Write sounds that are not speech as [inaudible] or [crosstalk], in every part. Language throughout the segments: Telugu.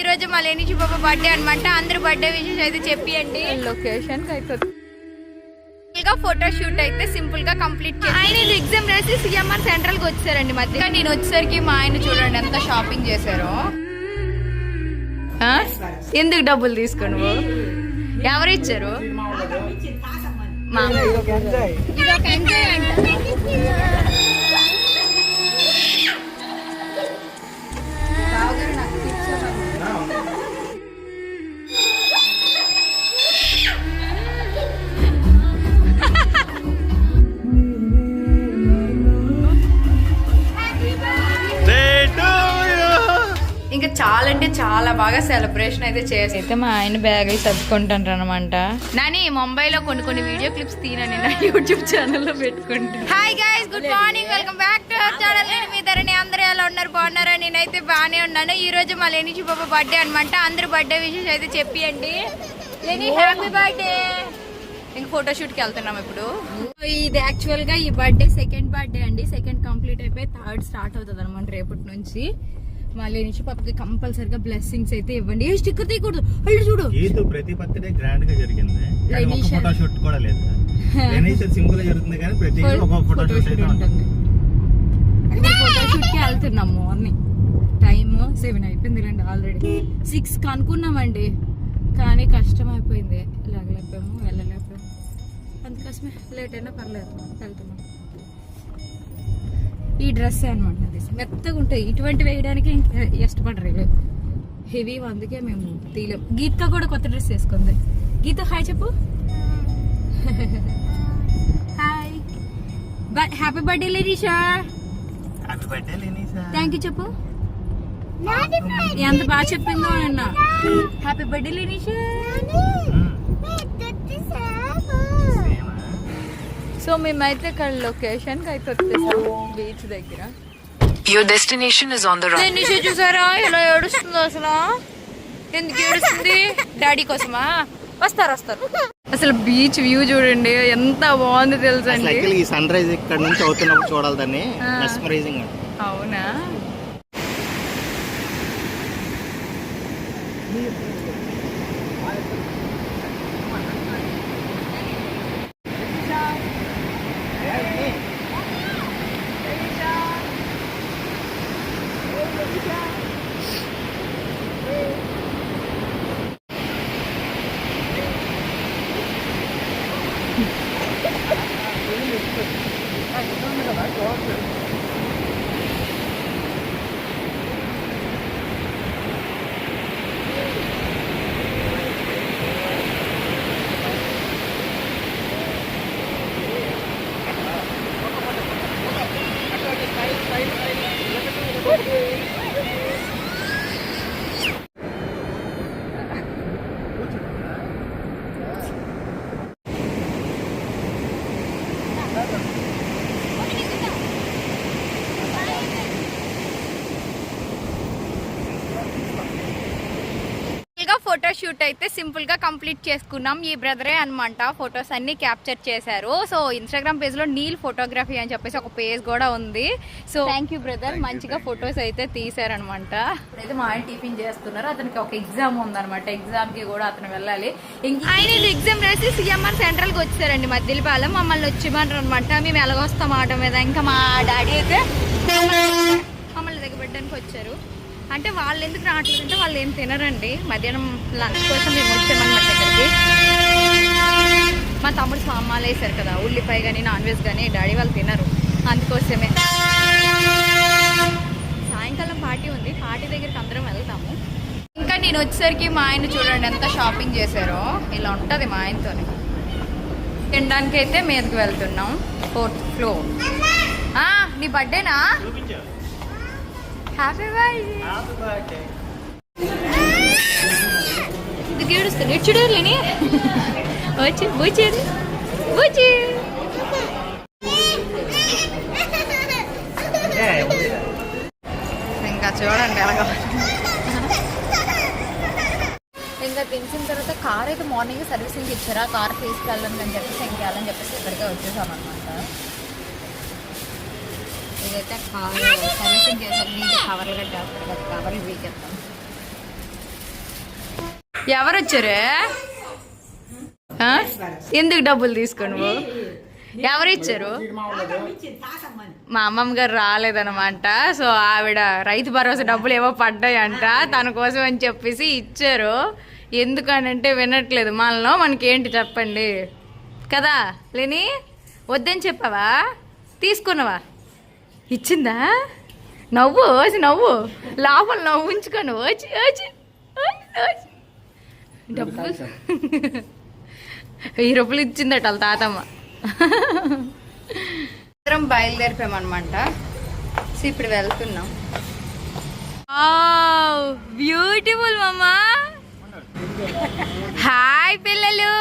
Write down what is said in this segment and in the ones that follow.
ఈ రోజు మా లేనిచి బాబా బర్త్డే అనమాట అందరూ బర్త్డే విషెస్ అయితే చెప్పియండి. లొకేషన్గా ఫోటో షూట్ అయితే సింపుల్గా కంప్లీట్ ఆయన ఎగ్జామ్ రాసి సిఎంఆర్ సెంట్రల్కి వచ్చారండి మధ్య నేను వచ్చేసరికి మా ఆయన చూడండి ఎంత షాపింగ్ చేశారో? ఎందుకు డబ్బులు తీసుకోను ఎవరు ఇచ్చారు? మా సెలబ్రేషన్ అయితే చేసి అయితే మా ఆయన బ్యాగులు సర్దుకుంటారు అనమాట నాని ముంబైలో కొన్ని కొన్ని వీడియో క్లిప్స్ తీనని నా యూట్యూబ్ ఛానల్లో పెట్టుకుంటా hi guys good morning welcome back to our channel నేను మీ ధరణి. అందరూ ఎలా ఉన్నారు? బాగున్నారా? నేనైతే బాగానే ఉన్నాను. ఈ రోజు మా లేనిచి బాబా బర్త్డే అనమాట అందరూ బర్త్డే విషెస్ అయితే చెప్పియండి. లేని హ్యాపీ బర్త్డే ఇంక ఫోటోషూట్కి వెళ్తున్నాం ఇప్పుడు. ఇది యాక్చువల్గా ఈ బర్త్డే సెకండ్ బర్త్డే అండి. సెకండ్ కంప్లీట్ అయిపోయి థర్డ్ స్టార్ట్ అవుతుంది అనమాట రేపటి నుంచి. మళ్ళీ నుంచి పాపకి కంపల్సరిగా బ్లెస్సింగ్స్ అయితే ఇవ్వండి. ఏ స్టిక్కర్ తీయకూడదు. అల్లు చూడు. గీతు ప్రతి బర్త్డే గ్రాండ్గా జరిగింది. ఒక్క. ఫోటో షూట్ కూడా లేదు. [laughs] లెనీషా సింపుల్ జరుగుతుంది కానీ ప్రతి ఒక్కొక్క ఫోటో షూట్ అయితే ఉంటుంది. ఫోటో షూట్కి వెళ్తున్నాం మార్నింగ్ టైమ్ సెవెన్ అయిపోయింది రండి ఆల్రెడీ సిక్స్కి అనుకున్నామండి. కానీ కష్టం అయిపోయింది. లేగలేకపోయాము వెళ్ళలేకపోయాము. అందుకోసమే లేట్ అయినా పర్లేదు వెళ్తున్నాం. ఈ డ్రెస్ అనమాట మెత్తగా ఉంటాయి. ఇటువంటి వేయడానికి ఇంకా ఇష్టపడరు. హెవీ అందుకే మేము తీయలేం. గీత్క కూడా కొత్త డ్రెస్ వేసుకుంది. గీత హాయ్ చెప్పు. Hi. Happy birthday లేడీషా happy birthday Lenisha. Thank you చెప్పు. ఎంత బాగా చెప్పిందో అన్న హ్యాపీ బర్త్డే లేనీషా. సో మేమైతే ఇక్కడ లొకేషన్కి అయితే వచ్చేసాం. బీచ్ దగ్గర. Your destination is on the right. లేనీషా చూసారా? ఎలా ఏడుస్తుందో అసలు? ఎందుకు ఏడుస్తుంది? డాడీ కోసమా? వస్తారు వస్తారు. అసలు బీచ్ వ్యూ చూడండి. ఎంత బాగుంది తెలుసండి. అసలు ఈ సన్ రైజ్ ఇక్కడ నుంచి అవుతున్నప్పుడు చూడాలి దాన్ని. మెస్మరైజింగ్ అవునా? షూట్ అయితే సింపుల్గా కంప్లీట్ చేసుకున్నాం. ఈ బ్రదరే అనమాట ఫొటోస్ అన్ని క్యాప్చర్ చేశారు. సో ఇన్స్టాగ్రామ్ పేజ్లో నీల్ ఫోటోగ్రఫీ అని చెప్పేసి ఒక పేజ్ కూడా ఉంది. సో థ్యాంక్ యూ బ్రదర్ మంచిగా ఫొటోస్ అయితే తీసారనమాట అయితే మా ఆయన టిఫిన్ చేస్తున్నారు. అతనికి ఒక ఎగ్జామ్ ఉందన్నమాట. ఎగ్జామ్కి కూడా అతను వెళ్ళాలి. ఇంక- ఆయన ఎగ్జామ్ రాసి సిఎంఆర్ సెంట్రల్కి వచ్చారండి మధ్యపాలెం మమ్మల్ని వచ్చిమంటారు అనమాట మేము ఎలాగొస్తాం ఆట మీద. ఇంకా మా డాడీ అయితే మమ్మల్ని దిగబెట్టడానికి వచ్చారు. అంటే వాళ్ళు ఎందుకు రావట్లేదు అంటే వాళ్ళు ఏం తినరండి. మధ్యాహ్నం లంచ్ కోసం మేము వచ్చామన్నమాట ఇక్కడికి. మా తమ్ముడు సామాన్లు వేసారు కదా ఉల్లిపాయ కానీ నాన్ వెజ్ కానీ డాడీ వాళ్ళు తినరు. అందుకోసమే. సాయంకాలం పార్టీ ఉంది పార్టీ దగ్గరికి అందరం వెళ్తాము. ఇంకా నేను వచ్చేసరికి మా ఆయన చూడండి ఎంత షాపింగ్ చేశారో. ఇలా ఉంటుంది మా ఆయనతోనే. తినడానికి అయితే మీదకి వెళ్తున్నాం ఫోర్త్ ఫ్లోర్. నీ బర్త్డేనా? హ్యాపీ బర్త్డే ఇది ఏడుస్తుంది. ఇటు చూడు లేని? వచ్చి బూచేది బూచి. ఇంకా చూడండి ఎలాగో ఇంకా తినిసిన తర్వాత కార్ అయితే మార్నింగ్ సర్వీసింగ్ ఇచ్చారు? కార్ తీసుకెళ్ళండి అని చెప్పేసి ఇంకేయాలని చెప్పేసి ఇక్కడికే వచ్చేసాం అనమాట ఇదైతే కార్ సర్వీసింగ్ కవర్లు కట్టారు కదా కవర్లు వీకెత్తాం ఎవరు వచ్చారు? ఎందుకు డబ్బులు తీసుకోను ఎవరు ఇచ్చారు? మా అమ్మమ్మ గారు రాలేదనమాట సో ఆవిడ రైతు భరోసా డబ్బులు ఏవో పడ్డాయంట. తన కోసం అని చెప్పేసి ఇచ్చారు. ఎందుకనంటే వినట్లేదు. మనలో మనకేంటి చెప్పండి. కదా లేని? వద్దని చెప్పావా? తీసుకున్నావా? ఇచ్చిందా? నవ్వు ఓసి నవ్వు. లోపల నవ్వు ఉంచుకొని. వచ్చి వచ్చి డబ్బులు? [laughs] వెయ్యి రూపాయలు ఇచ్చిందట వాళ్ళ తాతమ్మ. ఇద్దరం బయలుదేరిపోయామన్నమాట. సో ఇప్పుడు వెళ్తున్నాం. బ్యూటిఫుల్ మమ్మా హాయ్ పిల్లలు.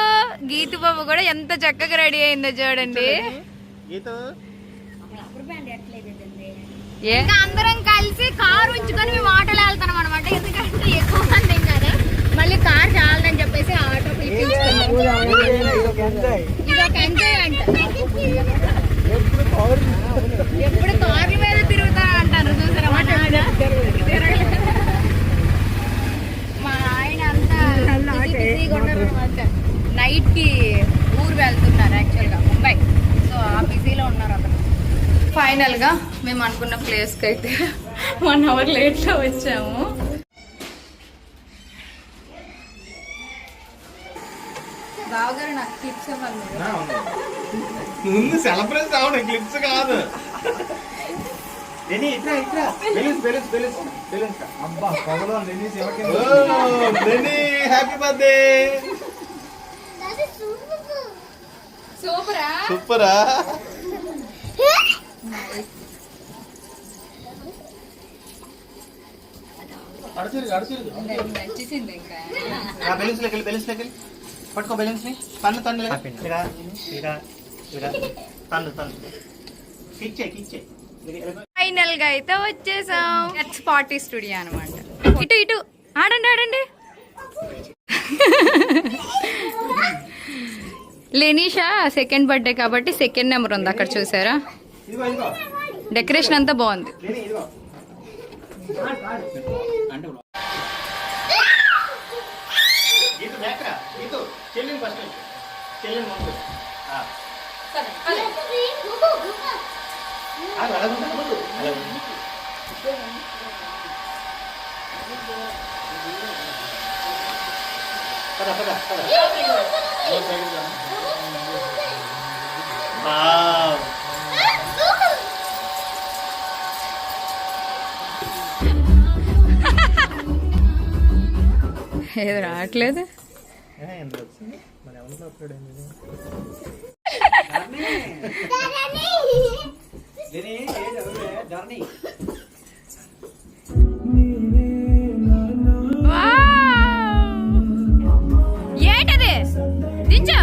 గీతు బాబు కూడా ఎంత చక్కగా రెడీ అయిందో చూడండి. ఇంకా అందరం కలిసి కారు ఉంచుకొని మేము ఆటోలో వెళ్తాం అనమాట ఎందుకంటే ఎక్కువ మంది కదా మళ్ళీ కార్ చాలదని చెప్పేసి ఆటో ఎప్పుడు కార్ల మీద తిరుగుతా అంటారు చూసారా? మా ఆయన అంతా నైట్కి ఊరు వెళ్తున్నారు యాక్చువల్గా ముంబై సో ఆ బిజీలో ఉన్నారు అతను ఫైనల్గా మేము అనుకున్న ప్లేస్కి అయితే వన్ అవర్ లేట్లో వచ్చాము. బావగారు నాకు క్లిప్స్ ఇవ్వాలి మీరు. ముందు సెలబ్రేట్ అవును క్లిప్స్ కాదు. రెనీ ఇట్రా ఇట్రా. బెలూన్స్ బెలూన్స్ బెలూన్స్ బెలూన్స్ అబ్బా పొగలో హ్యాపీ బర్త్డే సూపరా? సూపరా? బెలూన్స్ లెక్కలు బెలూన్స్ లెక్కలు పట్టుకో బెలూన్స్ని. తన్ను తన్ను ఇలా ఇలా ఇలా తన్ను తన్ను. కిచ్చే కిచ్చే ఫైనల్గా అయితే వచ్చేసాం. పార్టీ స్టూడియో అనమాట ఇటు ఇటు. ఆడండి ఆడండి. లెనీషా సెకండ్ బర్త్డే కాబట్టి సెకండ్ నెంబర్ ఉంది అక్కడ చూసారా? డెకరేషన్ అంతా బాగుంది. అంటే గీత బ్యాక్రా గీత చెల్లిని ఫస్ట్ చెల్లిని ముందు అలా ఉంది. పద పద పద ఏది రావట్లేదు? ఏంటది? దించు.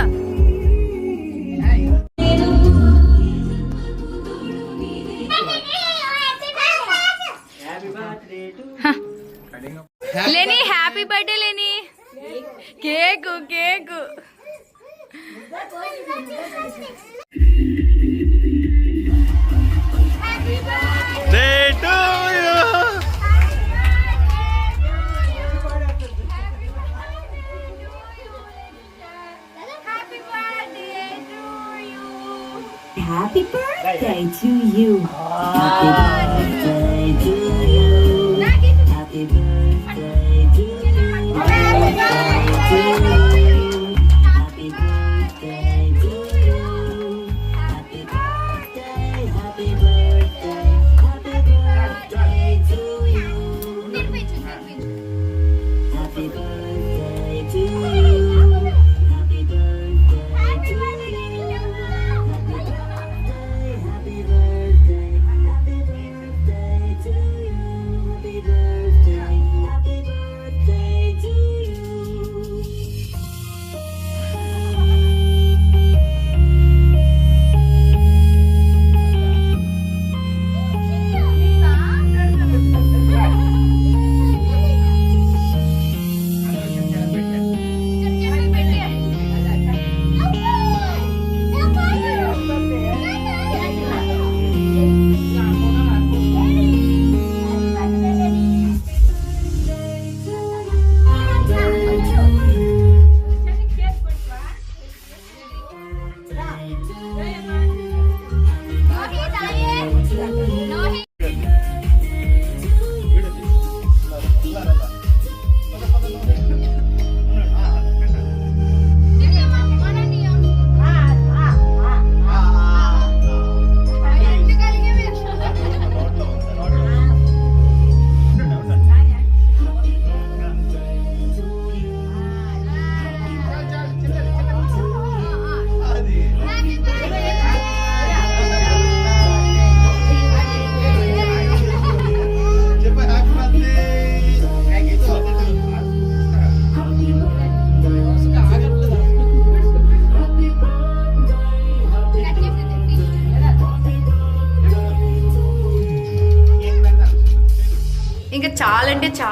Birthday to you. Happy birthday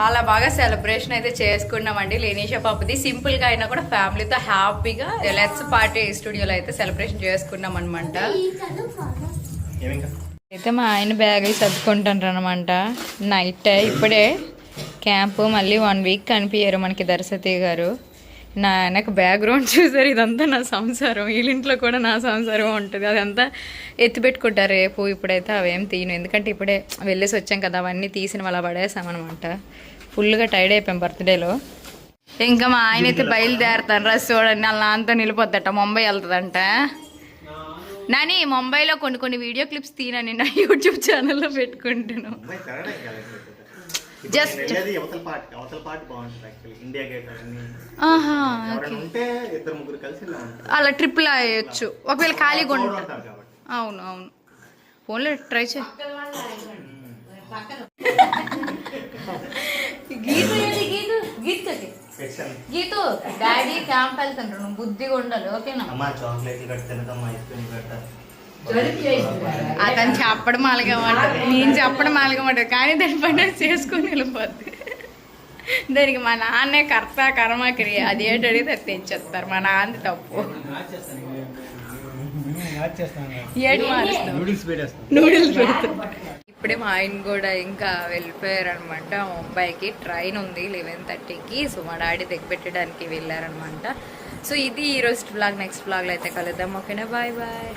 చాలా బాగా సెలబ్రేషన్ అయితే చేసుకున్నామండి లేనీషా పాపది. సింపుల్గా అయినా కూడా ఫ్యామిలీతో హ్యాపీగా లెట్స్ పార్టీ స్టూడియోలో అయితే సెలబ్రేషన్ చేసుకున్నాం అనమాట అయితే మా ఆయన బ్యాగ్ సర్దుకుంటారు అనమాట నైట్ ఇప్పుడే. క్యాంపు మళ్ళీ వన్ వీక్ కనిపించారు మనకి దర్శతి గారు. నా వెనక బ్యాక్గ్రౌండ్ చూసారు ఇదంతా నా సంసారం. వీళ్ళింట్లో కూడా నా సంసారం ఉంటుంది. అదంతా ఎత్తిపెట్టుకుంటారు రేపు ఇప్పుడైతే అవేం తీయను. ఎందుకంటే ఇప్పుడే వెళ్ళేసి వచ్చాం కదా అవన్నీ తీసిన వాళ్ళ పడేసాం అనమాట ఫుల్గా టైర్డ్ అయిపోయాం బర్త్డేలో ఇంకా మా ఆయన అయితే బయలుదేరుతాను రస్ చూడండి వాళ్ళ నాన్నతో నిలిపోద్దట ముంబై వెళ్తుందంట. నాని ముంబైలో కొన్ని కొన్ని వీడియో క్లిప్స్ తీనని నా యూట్యూబ్ ఛానల్లో పెట్టుకుంటాను వెళ్ళేది అవతల పార్ట్ అవతల పార్ట్ బాగుంటుంది యాక్చువల్లీ ఇండియా గేట్ అవన్నీ. ఆహా ఎవరైనా ఉంటే ఇద్దరు ముగ్గురు కలిసి వెళ్ళామంటారు అలా ట్రిప్లు వేయచ్చు ఒకవేళ ఖాళీగా ఉంటారు అవును అవును. ఫోన్లో ట్రై చేయి. [laughs] గీతు ఏంటి గీతు? గీతకి స్పెషల్ గీతు డాడీ క్యాంప్ వెళ్తుంటారు నువ్వు బుద్ధిగా ఉండాలి ఓకేనా? అమ్మ చాక్లెట్లు ఐస్ క్రీమ్ అతను చెప్పడం అలగమాట నేను చెప్పడం అలగమాట కానీ దాని పని చేసుకుని వెళ్ళిపోద్ది. దానికి మా నాన్నే కర్త కర్మ క్రియ. అది ఏంటి అడిగితే అది తెచ్చేస్తారు. మా నాన్న తప్పు. ఏడు మారుస్తాం. నూడిల్స్ పెడతాం. ఇప్పుడే మా ఆయన కూడా ఇంకా వెళ్ళిపోయారు అనమాట ముంబైకి. ట్రైన్ ఉంది లెవెన్ థర్టీకి. సో మా డాడీ దిగబెట్టడానికి వెళ్ళారనమాట. సో ఇది ఈ రోజు బ్లాగ్ నెక్స్ట్ బ్లాగ్లో అయితే కలుద్దాం. ఓకేనా? Bye bye.